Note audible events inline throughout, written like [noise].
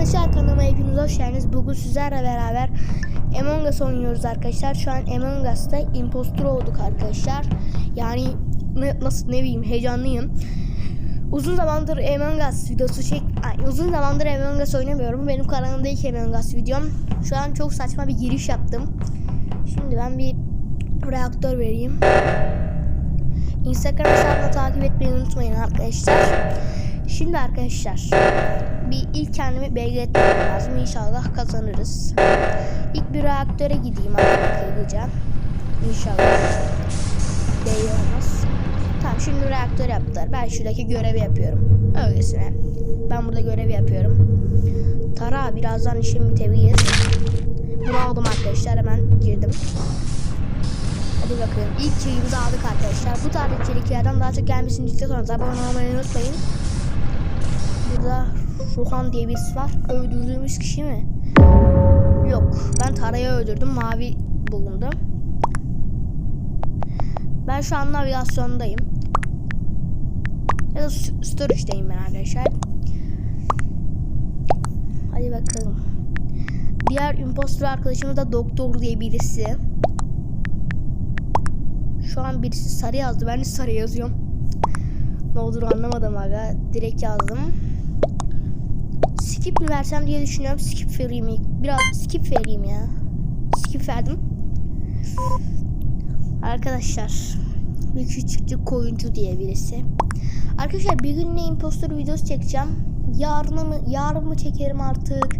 arkadaşlar kanalıma hepiniz hoş geldiniz. Bugün sizlerle beraber Among Us oynuyoruz arkadaşlar. Şu an Among Us'ta impostor olduk arkadaşlar. Yani ne, nasıl ne bileyim heyecanlıyım. Uzun zamandır Among Us videosu çek... Ay, uzun zamandır Among Us oynamıyorum. Benim kanalımda ilk Among Us videom. Şu an çok saçma bir giriş yaptım. Şimdi ben bir reaktör vereyim. Instagram hesabını takip etmeyi unutmayın arkadaşlar. Şimdi arkadaşlar bir ilk kendimi belli etmem lazım. İnşallah kazanırız. İlk bir reaktöre gideyim artık hızlıca. İnşallah. Değil olmaz. Tamam şimdi reaktör yaptılar. Ben şuradaki görevi yapıyorum. Öylesine. Ben burada görevi yapıyorum. Tara birazdan işim bitebilir. Bunu aldım arkadaşlar. Hemen girdim. Hadi bakalım. İlk şeyimizi aldık arkadaşlar. Bu tarz içeriklerden daha çok gelmesini istiyorsanız abone olmayı unutmayın. Burada Ruhan diye birisi var. Öldürdüğümüz kişi mi? Yok. Ben Tara'yı öldürdüm. Mavi bulundum. Ben şu an navigasyondayım. Ya da s- storage'dayım ben arkadaşlar. Hadi bakalım. Diğer impostor arkadaşımız da doktor diye birisi. Şu an birisi sarı yazdı. Ben de sarı yazıyorum. Ne olur anlamadım aga. Direkt yazdım. Skip mi versem diye düşünüyorum. Skip vereyim. ilk. Biraz skip vereyim ya. Skip verdim. Arkadaşlar. Bir küçücük koyuncu diye birisi. Arkadaşlar bir gün ne impostor videosu çekeceğim. Yarın mı, yarın mı çekerim artık?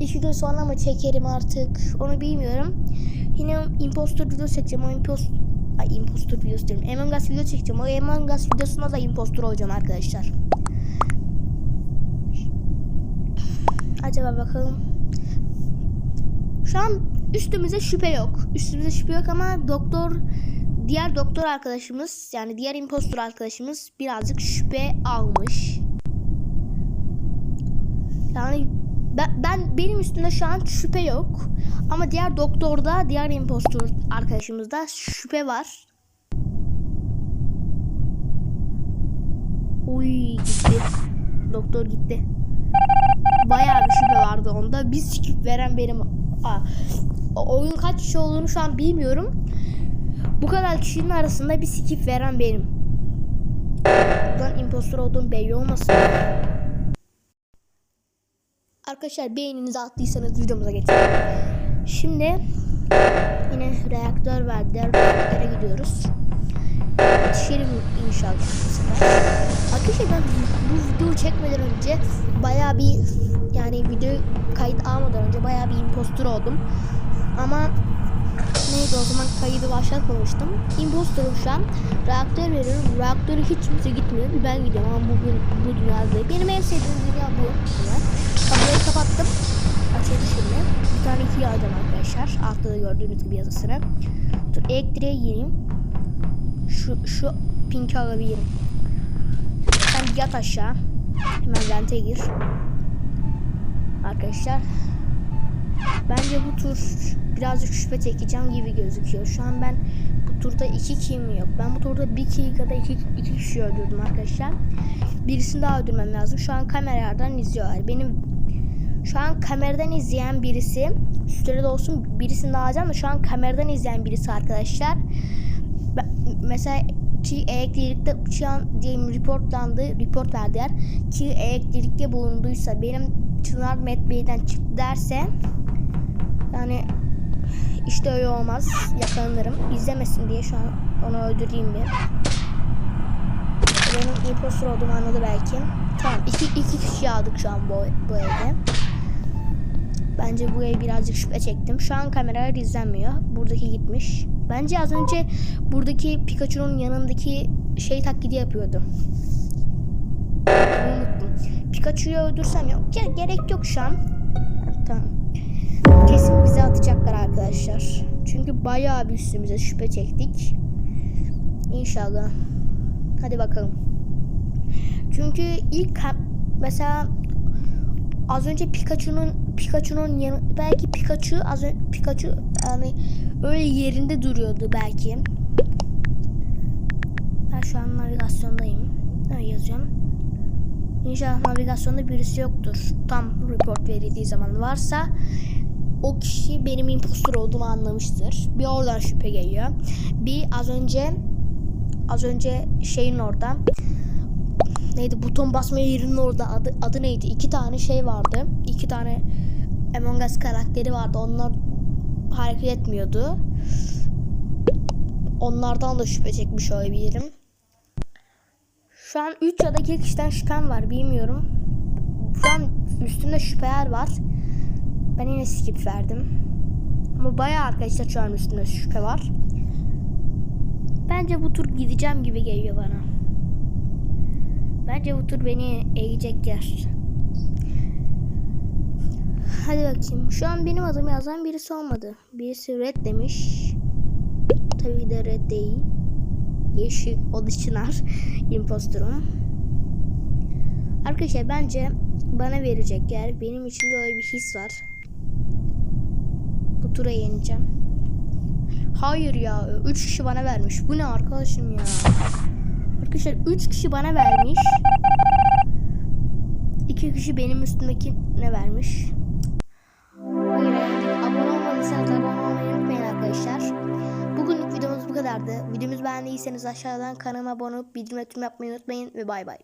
İki gün sonra mı çekerim artık? Onu bilmiyorum. Yine impostor videosu çekeceğim. O impostor Ay impostor videosu diyorum. Among Us video çekeceğim. O Among Us videosunda da impostor olacağım arkadaşlar. Acaba bakalım. Şu an üstümüze şüphe yok. Üstümüze şüphe yok ama doktor diğer doktor arkadaşımız yani diğer impostor arkadaşımız birazcık şüphe almış. Yani ben, ben benim üstümde şu an şüphe yok. Ama diğer doktorda, diğer impostor arkadaşımızda şüphe var. Uy gitti. Doktor gitti. Bayağı bir şüphe vardı onda. Bir skip veren benim. Aa, oyun kaç kişi olduğunu şu an bilmiyorum. Bu kadar kişinin arasında bir skip veren benim. Buradan impostor olduğum belli olmasın. Arkadaşlar beğeninizi attıysanız videomuza geçelim. Şimdi yine reaktör verdiler. Reaktöre gidiyoruz. Yetişelim inşallah. Arkadaşlar ben bu videoyu çekmeden önce baya bir yani video kayıt almadan önce baya bir impostor oldum. Ama neydi o zaman kaydı başlatmamıştım. Impostorum şu an. Reaktör veriyorum. Reaktöre hiç kimse gitmiyor. Ben gidiyorum ama bugün bu dünyada. Benim en sevdiğim dünya bu. Kapıları kapattım. Açıldı şimdi. Bir tane iki alacağım arkadaşlar. Altta da gördüğünüz gibi yazısını. Dur elektriğe gireyim. Şu, şu pinki alabilirim. Sen yat aşağı. Hemen vente gir. Arkadaşlar. Bence bu tur birazcık şüphe çekeceğim gibi gözüküyor. Şu an ben bu turda iki kim yok. Ben bu turda bir kill ya iki, iki kişi öldürdüm arkadaşlar. Birisini daha öldürmem lazım. Şu an kameralardan izliyorlar. Benim şu an kameradan izleyen birisi sürede olsun birisini daha alacağım da şu an kameradan izleyen birisi arkadaşlar. Ben, mesela ki elektrikte uçağın diyelim reportlandı, report verdiler. Ki elektrikte bulunduysa benim Çınar Met Bey'den çıktı derse yani işte öyle olmaz. Yakalanırım. İzlemesin diye şu an onu öldüreyim bir. Benim impostor olduğumu anladı belki. Tamam. iki, iki kişi aldık şu an bu, bu evde. Bence bu ev birazcık şüphe çektim. Şu an kameralar izlenmiyor. Buradaki gitmiş. Bence az önce buradaki Pikachu'nun yanındaki şey taklidi yapıyordu. Unuttum. Pikachu'yu öldürsem yok. Gerek yok şu an. Tamam. Kesin bize atacaklar arkadaşlar. Çünkü bayağı bir üstümüze şüphe çektik. İnşallah. Hadi bakalım. Çünkü ilk mesela az önce Pikachu'nun Pikachu'nun belki Pikachu az önce Pikachu yani öyle yerinde duruyordu belki. Ben şu an navigasyondayım. Ne yazacağım? İnşallah navigasyonda birisi yoktur. Tam report verildiği zaman varsa o kişi benim impostor olduğumu anlamıştır. Bir oradan şüphe geliyor. Bir az önce az önce şeyin orada neydi buton basma yerinin orada adı, adı neydi? İki tane şey vardı. İki tane Among Us karakteri vardı. Onlar hareket etmiyordu. Onlardan da şüphe çekmiş olabilirim. Şu an 3 ya da 2 kişiden şüphem var bilmiyorum. Şu an üstümde şüpheler var. Ben yine skip verdim. Ama bayağı arkadaşlar şu an üstümde şüphe var. Bence bu tur gideceğim gibi geliyor bana. Bence bu tur beni eğecek yer. Hadi bakayım. Şu an benim adımı yazan birisi olmadı. Birisi red demiş. Tabii de red değil. Yeşil. O da Çınar. [laughs] Impostorum. Arkadaşlar bence bana verecek yer. Benim içimde öyle bir his var. Bu tura yeneceğim. Hayır ya. 3 kişi bana vermiş. Bu ne arkadaşım ya? Arkadaşlar 3 kişi bana vermiş. 2 kişi benim üstümdeki ne vermiş? Hayır, abone olmadıysanız abone kadardı. Videomuzu beğendiyseniz aşağıdan kanalıma abone olup bildirim yapmayı unutmayın ve bay bay.